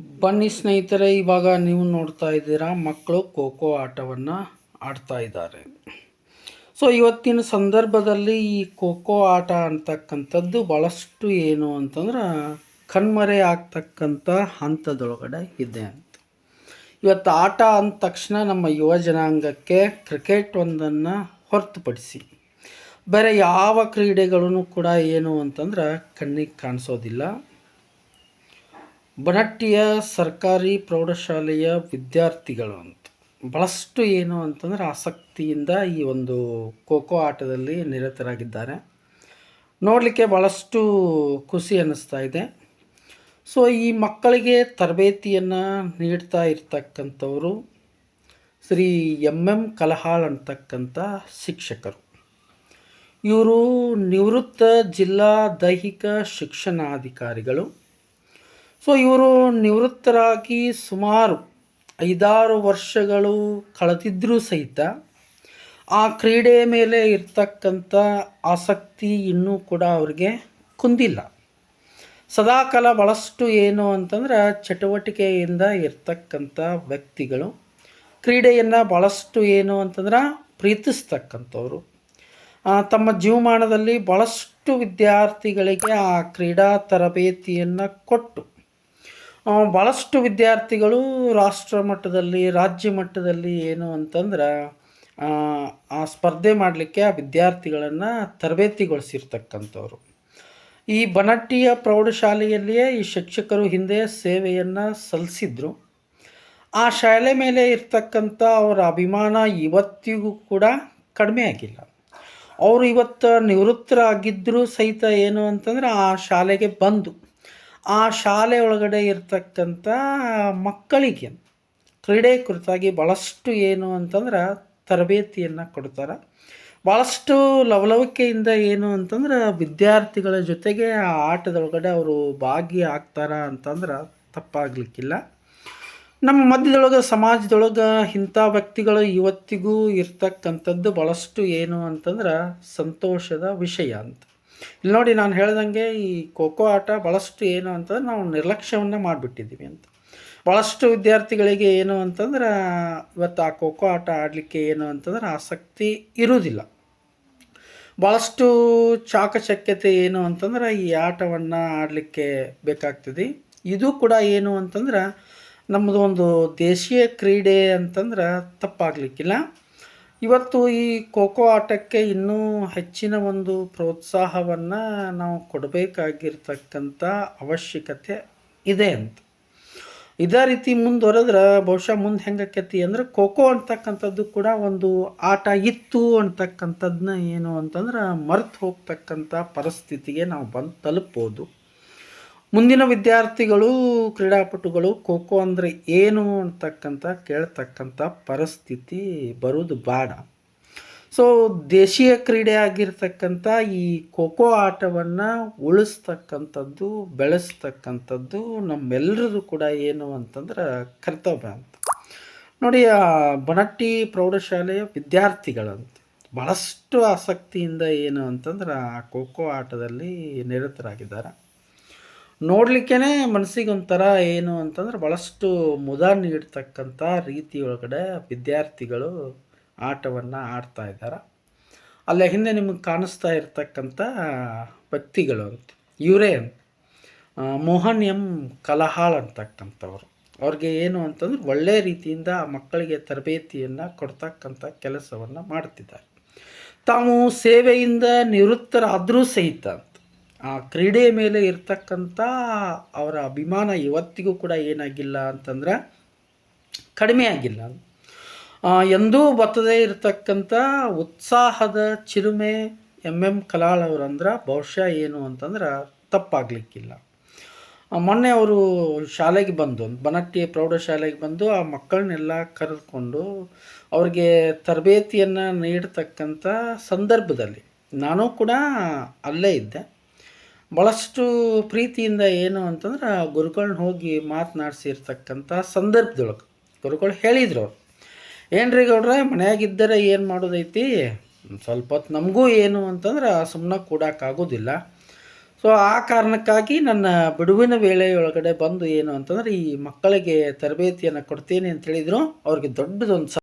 ಬನ್ನಿ ಸ್ನೇಹಿತರೆ, ಇವಾಗ ನೀವು ನೋಡ್ತಾ ಇದ್ದೀರಾ ಮಕ್ಕಳು ಖೋ ಖೋ ಆಟವನ್ನು ಆಡ್ತಾ ಇದ್ದಾರೆ. ಸೊ ಇವತ್ತಿನ ಸಂದರ್ಭದಲ್ಲಿ ಈ ಖೋ ಖೋ ಆಟ ಅಂತಕ್ಕಂಥದ್ದು ಭಾಳಷ್ಟು ಏನು ಅಂತಂದ್ರೆ ಕಣ್ಮರೆ ಆಗ್ತಕ್ಕಂಥ ಹಂತದೊಳಗಡೆ ಇದೆ ಅಂತ. ಇವತ್ತು ಆಟ ಅಂದ ತಕ್ಷಣ ನಮ್ಮ ಯುವ ಜನಾಂಗಕ್ಕೆ ಕ್ರಿಕೆಟ್ ಒಂದನ್ನು ಹೊರತುಪಡಿಸಿ. ಬೇರೆ ಯಾವ ಕ್ರೀಡೆಗಳೂ ಕೂಡ ಏನು ಅಂತಂದ್ರೆ ಕಣ್ಣಿಗೆ ಕಾಣಿಸೋದಿಲ್ಲ. ಬನಟ್ಟಿಯ ಸರ್ಕಾರಿ ಪ್ರೌಢಶಾಲೆಯ ವಿದ್ಯಾರ್ಥಿಗಳು ಅಂತ. ಭಾಳಷ್ಟು ಏನು ಅಂತಂದ್ರೆ ಆಸಕ್ತಿಯಿಂದ ಈ ಒಂದು ಖೋ ಆಟದಲ್ಲಿ ನಿರತರಾಗಿದ್ದಾರೆ. ನೋಡಲಿಕ್ಕೆ ಭಾಳಷ್ಟು ಖುಷಿ ಅನ್ನಿಸ್ತಾ ಇದೆ. ಸೊ, ಈ ಮಕ್ಕಳಿಗೆ ತರಬೇತಿಯನ್ನು ನೀಡ್ತಾ ಇರ್ತಕ್ಕಂಥವರು ಶ್ರೀ ಎಂ ಎಂ ಕಲಹಾಳ್ ಅಂತಕ್ಕಂಥ ಶಿಕ್ಷಕರು. ಇವರು ನಿವೃತ್ತ ಜಿಲ್ಲಾ ದೈಹಿಕ ಶಿಕ್ಷಣಾಧಿಕಾರಿಗಳು. ಸೊ ಇವರು ನಿವೃತ್ತರಾಗಿ ಸುಮಾರು ಐದಾರು ವರ್ಷಗಳು ಕಳೆದಿದ್ದರೂ ಸಹಿತ ಆ ಕ್ರೀಡೆ ಮೇಲೆ ಇರ್ತಕ್ಕಂಥ ಆಸಕ್ತಿ ಇನ್ನೂ ಕೂಡ ಅವರಿಗೆ ಕುಂದಿಲ್ಲ. ಸದಾಕಾಲ ಭಾಳಷ್ಟು ಏನು ಅಂತಂದ್ರೆ ಚಟುವಟಿಕೆಯಿಂದ ಇರ್ತಕ್ಕಂಥ ವ್ಯಕ್ತಿಗಳು ಕ್ರೀಡೆಯನ್ನು ಭಾಳಷ್ಟು ಏನು ಅಂತಂದ್ರೆ ಪ್ರೀತಿಸ್ತಕ್ಕಂಥವ್ರು. ತಮ್ಮ ಜೀವಮಾನದಲ್ಲಿ ಭಾಳಷ್ಟು ವಿದ್ಯಾರ್ಥಿಗಳಿಗೆ ಆ ಕ್ರೀಡಾ ತರಬೇತಿಯನ್ನು ಕೊಟ್ಟು ಭಾಳಷ್ಟು ವಿದ್ಯಾರ್ಥಿಗಳು ರಾಷ್ಟ್ರ ಮಟ್ಟದಲ್ಲಿ ರಾಜ್ಯ ಮಟ್ಟದಲ್ಲಿ ಏನು ಅಂತಂದ್ರೆ ಆ, ಸ್ಪರ್ಧೆ ಮಾಡಲಿಕ್ಕೆ ಆ ವಿದ್ಯಾರ್ಥಿಗಳನ್ನು ತರಬೇತಿಗೊಳಿಸಿರ್ತಕ್ಕಂಥವ್ರು. ಈ ಬನಟ್ಟಿಯ ಪ್ರೌಢಶಾಲೆಯಲ್ಲಿಯೇ ಈ ಶಿಕ್ಷಕರು ಹಿಂದೆ ಸೇವೆಯನ್ನು ಸಲ್ಲಿಸಿದ್ರು. ಆ ಶಾಲೆ ಮೇಲೆ ಇರ್ತಕ್ಕಂಥ ಅವರ ಅಭಿಮಾನ ಇವತ್ತಿಗೂ ಕೂಡ ಕಡಿಮೆ ಆಗಿಲ್ಲ. ಅವರು ಇವತ್ತು ನಿವೃತ್ತರಾಗಿದ್ದರೂ ಸಹಿತ ಏನು ಅಂತಂದ್ರೆ ಆ ಶಾಲೆಗೆ ಬಂದು ಆ ಶಾಲೆ ಒಳಗಡೆ ಇರ್ತಕ್ಕಂಥ ಮಕ್ಕಳಿಗೆ ಕ್ರೀಡೆ ಕುರಿತಾಗಿ ಭಾಳಷ್ಟು ಏನು ಅಂತಂದ್ರೆ ತರಬೇತಿಯನ್ನು ಕೊಡ್ತಾರೆ. ಭಾಳಷ್ಟು ಲವಲವಿಕೆಯಿಂದ ಏನು ಅಂತಂದ್ರೆ ವಿದ್ಯಾರ್ಥಿಗಳ ಜೊತೆಗೆ ಆ ಆಟದೊಳಗಡೆ ಅವರು ಭಾಗಿಯಾಗ್ತಾರ ಅಂತಂದ್ರೆ ತಪ್ಪಾಗಲಿಕ್ಕಿಲ್ಲ. ನಮ್ಮ ಮಧ್ಯದೊಳಗೆ, ಸಮಾಜದೊಳಗೆ ಇಂಥ ವ್ಯಕ್ತಿಗಳು ಇವತ್ತಿಗೂ ಇರ್ತಕ್ಕಂಥದ್ದು ಭಾಳಷ್ಟು ಏನು ಅಂತಂದ್ರೆ ಸಂತೋಷದ ವಿಷಯ ಅಂತ. ಇಲ್ಲಿ ನೋಡಿ, ನಾನು ಹೇಳ್ದಂಗೆ ಈ ಖೋಖೋ ಆಟ ಭಾಳಷ್ಟು ಏನು ಅಂತಂದ್ರೆ ನಾವು ನಿರ್ಲಕ್ಷ್ಯವನ್ನು ಮಾಡಿಬಿಟ್ಟಿದ್ದೀವಿ ಅಂತ. ಭಾಳಷ್ಟು ವಿದ್ಯಾರ್ಥಿಗಳಿಗೆ ಏನು ಅಂತಂದ್ರೆ, ಇವತ್ತು ಆ ಖೋಖೋ ಆಟ ಆಡಲಿಕ್ಕೆ ಏನು ಅಂತಂದ್ರೆ ಆಸಕ್ತಿ ಇರುವುದಿಲ್ಲ. ಭಾಳಷ್ಟು ಚಾಕಚಕ್ಯತೆ ಏನು ಅಂತಂದ್ರೆ ಈ ಆಟವನ್ನು ಆಡಲಿಕ್ಕೆ ಬೇಕಾಗ್ತದೆ. ಇದು ಕೂಡ ಏನು ಅಂತಂದ್ರೆ, ನಮ್ಮದು ಒಂದು ದೇಶೀಯ ಕ್ರೀಡೆ ಅಂತಂದ್ರೆ ತಪ್ಪಾಗಲಿಕ್ಕಿಲ್ಲ. ಇವತ್ತು ಈ ಖೋಖೋ ಆಟಕ್ಕೆ ಇನ್ನೂ ಹೆಚ್ಚಿನ ಒಂದು ಪ್ರೋತ್ಸಾಹವನ್ನು ನಾವು ಕೊಡಬೇಕಾಗಿರ್ತಕ್ಕಂಥ ಅವಶ್ಯಕತೆ ಇದೆ ಅಂತ. ಇದೇ ರೀತಿ ಮುಂದುವರೆದ್ರೆ ಬಹುಶಃ ಮುಂದೆ ಹೆಂಗಾಕೈತಿ ಅಂದ್ರೆ ಖೋ ಖೋ ಅಂತಕ್ಕಂಥದ್ದು ಕೂಡ ಒಂದು ಆಟ ಇತ್ತು ಅಂತಕ್ಕಂಥದ್ದನ್ನ ಏನು ಅಂತಂದ್ರೆ ಮರ್ತು ಹೋಗ್ತಕ್ಕಂಥ ಪರಿಸ್ಥಿತಿಗೆ ನಾವು ಬಂದು ತಲುಪ್ಬೋದು. ಮುಂದಿನ ವಿದ್ಯಾರ್ಥಿಗಳು, ಕ್ರೀಡಾಪಟುಗಳು ಖೋ ಖೋ ಅಂದರೆ ಏನು ಅಂತಕ್ಕಂಥ, ಕೇಳ್ತಕ್ಕಂಥ ಪರಿಸ್ಥಿತಿ ಬರೋದು ಬೇಡ. ಸೊ ದೇಶೀಯ ಕ್ರೀಡೆ ಆಗಿರ್ತಕ್ಕಂಥ ಈ ಖೋ ಖೋ ಆಟವನ್ನು ಉಳಿಸ್ತಕ್ಕಂಥದ್ದು, ಬೆಳೆಸ್ತಕ್ಕಂಥದ್ದು ನಮ್ಮೆಲ್ಲರದು ಕೂಡ ಏನು ಅಂತಂದ್ರೆ ಕರ್ತವ್ಯ ಅಂತ. ನೋಡಿ, ಆ ಬನಟ್ಟಿ ಪ್ರೌಢಶಾಲೆಯ ವಿದ್ಯಾರ್ಥಿಗಳಂತ ಭಾಳಷ್ಟು ಆಸಕ್ತಿಯಿಂದ ಏನು ಅಂತಂದ್ರೆ ಆ ಖೋ ಆಟದಲ್ಲಿ ನಿರತರಾಗಿದ್ದಾರೆ. ನೋಡಲಿಕ್ಕೇ ಮನಸ್ಸಿಗೆ ಒಂಥರ ಏನು ಅಂತಂದ್ರೆ ಭಾಳಷ್ಟು ಮುದ ನೀಡ್ತಕ್ಕಂಥ ರೀತಿಯೊಳಗಡೆ ವಿದ್ಯಾರ್ಥಿಗಳು ಆಟವನ್ನು ಆಡ್ತಾ ಇದ್ದಾರೆ. ಅಲ್ಲೇ ಹಿಂದೆ ನಿಮಗೆ ಕಾಣಿಸ್ತಾ ಇರತಕ್ಕಂಥ ವ್ಯಕ್ತಿಗಳು ಅಂತ, ಇವರೇ ಮೋಹನ್ ಎಂ ಕಲಹಾಳ್ ಅಂತಕ್ಕಂಥವ್ರು. ಅವ್ರಿಗೆ ಏನು ಅಂತಂದ್ರೆ ಒಳ್ಳೆಯ ರೀತಿಯಿಂದ ಮಕ್ಕಳಿಗೆ ತರಬೇತಿಯನ್ನು ಕೊಡ್ತಕ್ಕಂಥ ಕೆಲಸವನ್ನು ಮಾಡ್ತಿದ್ದಾರೆ. ತಾವು ಸೇವೆಯಿಂದ ನಿವೃತ್ತರಾದರೂ ಸಹಿತ ಆ ಕ್ರೀಡೆ ಮೇಲೆ ಇರ್ತಕ್ಕಂಥ ಅವರ ಅಭಿಮಾನ ಇವತ್ತಿಗೂ ಕೂಡ ಏನಾಗಿಲ್ಲ ಅಂತಂದ್ರೆ ಕಡಿಮೆ ಆಗಿಲ್ಲ. ಎಂದೂ ಬತ್ತದೇ ಇರತಕ್ಕಂಥ ಉತ್ಸಾಹದ ಚಿರುಮೆ ಎಂ ಎಂ ಕಲಾಳ್ ಅವರಂದ್ರೆ ಬಹುಶಃ ಏನು ಅಂತಂದ್ರೆ ತಪ್ಪಾಗಲಿಕ್ಕಿಲ್ಲ. ಮೊನ್ನೆ ಅವರು ಶಾಲೆಗೆ ಬಂದು, ಬನಟ್ಟಿ ಪ್ರೌಢಶಾಲೆಗೆ ಬಂದು ಆ ಮಕ್ಕಳನ್ನೆಲ್ಲ ಕರೆದುಕೊಂಡು ಅವ್ರಿಗೆ ತರಬೇತಿಯನ್ನು ನೀಡತಕ್ಕಂಥ ಸಂದರ್ಭದಲ್ಲಿ ನಾನು ಕೂಡ ಅಲ್ಲೇ ಇದ್ದೆ. ಭಾಳಷ್ಟು ಪ್ರೀತಿಯಿಂದ ಏನು ಅಂತಂದ್ರೆ ಗುರುಗಳನ್ನ ಹೋಗಿ ಮಾತನಾಡಿಸಿರ್ತಕ್ಕಂಥ ಸಂದರ್ಭದೊಳಗೆ ಗುರುಗಳು ಹೇಳಿದ್ರು ಅವ್ರು. ಏನ್ರಿ ಗೌಡ್ರೆ, ಮನೆಯಾಗಿದ್ದರೆ ಏನು ಮಾಡೋದೈತಿ? ಸ್ವಲ್ಪ ಹೊತ್ತು ನಮಗೂ ಏನು ಅಂತಂದ್ರೆ ಸುಮ್ಮನೆ ಕೂಡಕ್ಕಾಗೋದಿಲ್ಲ. ಸೊ, ಆ ಕಾರಣಕ್ಕಾಗಿ ನನ್ನ ಬಿಡುವಿನ ವೇಳೆಯೊಳಗಡೆ ಬಂದು ಏನು ಅಂತಂದ್ರೆ ಈ ಮಕ್ಕಳಿಗೆ ತರಬೇತಿಯನ್ನು ಕೊಡ್ತೀನಿ ಅಂತ ಹೇಳಿದ್ರು. ಅವ್ರಿಗೆ ದೊಡ್ಡದೊಂದು